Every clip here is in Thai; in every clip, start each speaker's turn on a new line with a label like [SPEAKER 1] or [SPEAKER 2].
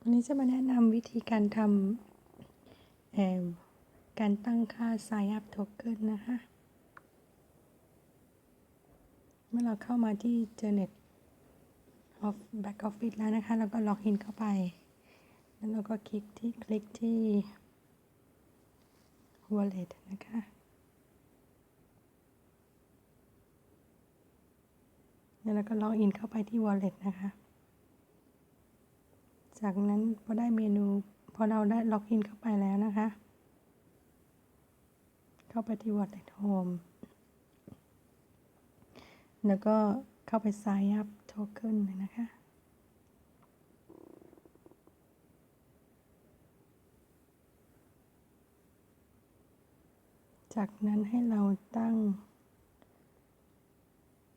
[SPEAKER 1] วันนี้จะมาแนะนำวิธีการทำเอ่อการตั้งค่า Sign Up Token นะคะ เมื่อเราเข้ามาที่ Journet of Back Office แล้วนะคะเราก็ล็อกอินเข้าไป แล้วเราก็คลิกที่คลิกที่ Wallet นะคะ แล้วเราก็ล็อกอินเข้าไปที่ Wallet นะคะ จากนั้นพอได้เมนูพอเราได้ล็อกอินเข้าไปแล้วนะคะ เข้าไปที่ Wallet Home แล้วก็เข้าไป Sign Up Token เลยนะคะจากนั้นให้เราตั้ง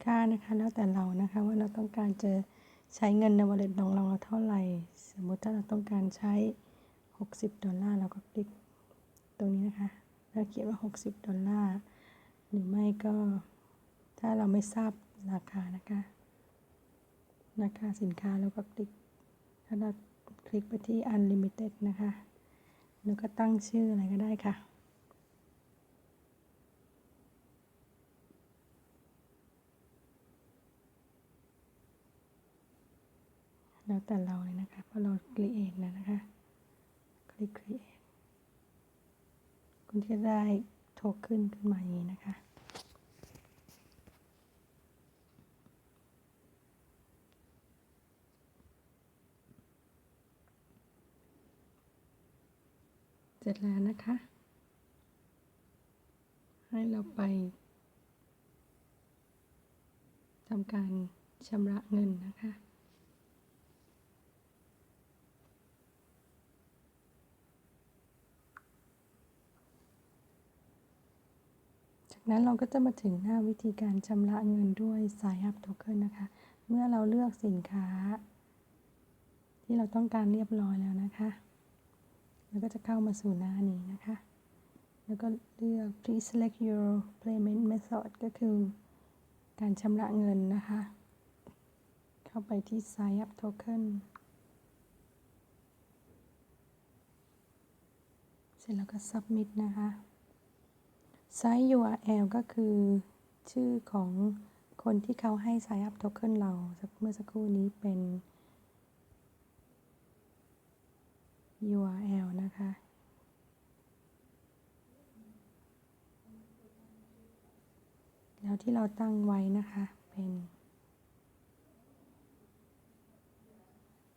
[SPEAKER 1] ค่านะคะ แล้วแต่เรานะคะ ว่าเราต้องการจะใช้เงินใน wallet ของเราเท่าไหร่ สมมุติถ้าเราต้องการใช้ 60 ดอลลาร์เราก็คลิกตรงนี้นะคะ แล้วเขียนว่า 60 ดอลลาร์หรือไม่ก็ถ้าเราไม่ทราบราคานะคะ ราคาสินค้าเราก็คลิกถ้าเราคลิกไปที่ unlimited นะคะ แล้วก็ตั้งชื่ออะไรก็ได้ค่ะ แล้วแต่เราเลยนะคะเพราะเราคลิเองแล้วนะคะ คลิก create คุณจะได้โทเค็นขึ้นมาอย่างนี้นะคะ เสร็จแล้วนะคะ ให้เราไปทำการชำระเงินนะคะ จากนั้นเราก็จะมาถึงหน้าวิธีการชำระเงินด้วย Sign Up Token นะคะ เมื่อเราเลือกสินค้า ที่เราต้องการเรียบร้อยแล้วนะคะแล้วก็จะเข้ามาสู่หน้านี้นะคะ แล้วก็เลือก please select your payment method ก็คือการชำระเงินนะคะ เข้าไปที่ Sign Up Token เสร็จแล้วก็ submit นะคะ ไซส์ URL ก็คือชื่อของคนที่เขาให้ Sign Up Token เราเมื่อสักครู่นี้เป็น URL นะคะ แล้วที่เราตั้งไว้นะคะเป็น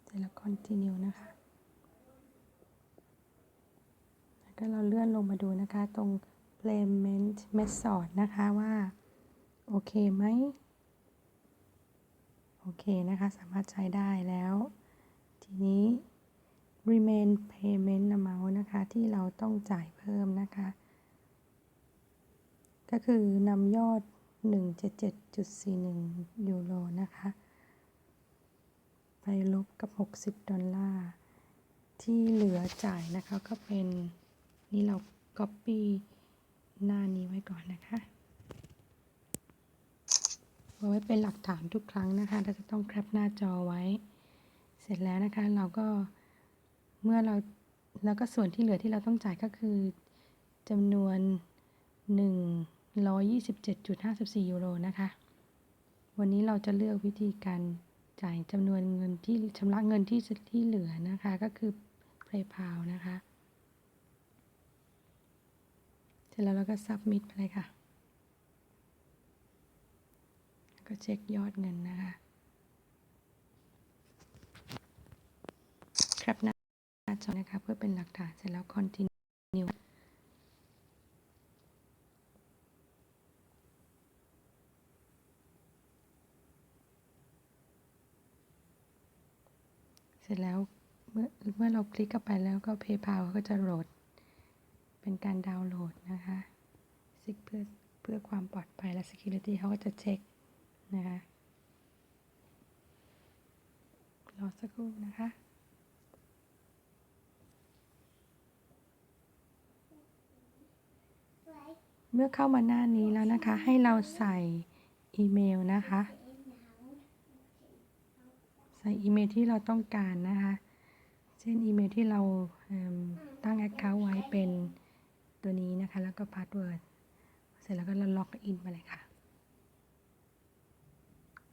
[SPEAKER 1] เสร็จแล้ว continue นะคะแล้วก็เราเลื่อนลงมาดูนะคะตรง payment method นะคะว่า โอเคไหม โอเคนะคะ สามารถใช้ได้แล้ว ทีนี้ remain payment amount นะคะที่เราต้องจ่ายเพิ่มนะคะ ก็คือนำยอด 177.41 ยูโรนะคะ ไปลบกับ 60 ดอลลาร์ที่เหลือจ่ายนะคะก็เป็น นี่เรา copy หน้านี้ไว้ก่อนนะคะเอาไว้เป็นหลักฐานทุกครั้งนะคะเราจะต้องแคปหน้าจอไว้ เสร็จแล้วนะคะ เราก็เมื่อเราแล้วก็ส่วนที่เหลือที่เราต้องจ่ายก็คือจำนวน 127.54 ยูโรนะคะ วันนี้เราจะเลือกวิธีการจ่ายจำนวนเงินที่ชำระเงินที่ที่เหลือนะคะ ก็คือ PayPal นะคะ เสร็จแล้วเราก็ submit ไปเลยค่ะก็เช็คยอดเงินนะคะ ครับหน้าจอนะคะเพื่อเป็นหลักฐานเสร็จแล้ว continue เสร็จแล้วเมื่อเมื่อเราคลิกเข้าไปแล้วก็ PayPal ก็จะโหลด เป็นการดาวน์โหลดนะคะซิกเพื่อเพื่อความปลอดภัยและ Security เขาก็จะเช็คนะคะรอสักครู่นะคะเมื่อเข้ามาหน้านี้แล้วนะคะ ให้เราใส่อีเมลนะคะ ใส่อีเมลที่เราต้องการนะคะ เช่นอีเมลที่เราตั้ง Account ไว้เป็น ตัวนี้นะคะ แล้วก็พาสเวิร์ด เสร็จแล้วก็เราล็อกอินไปเลยค่ะ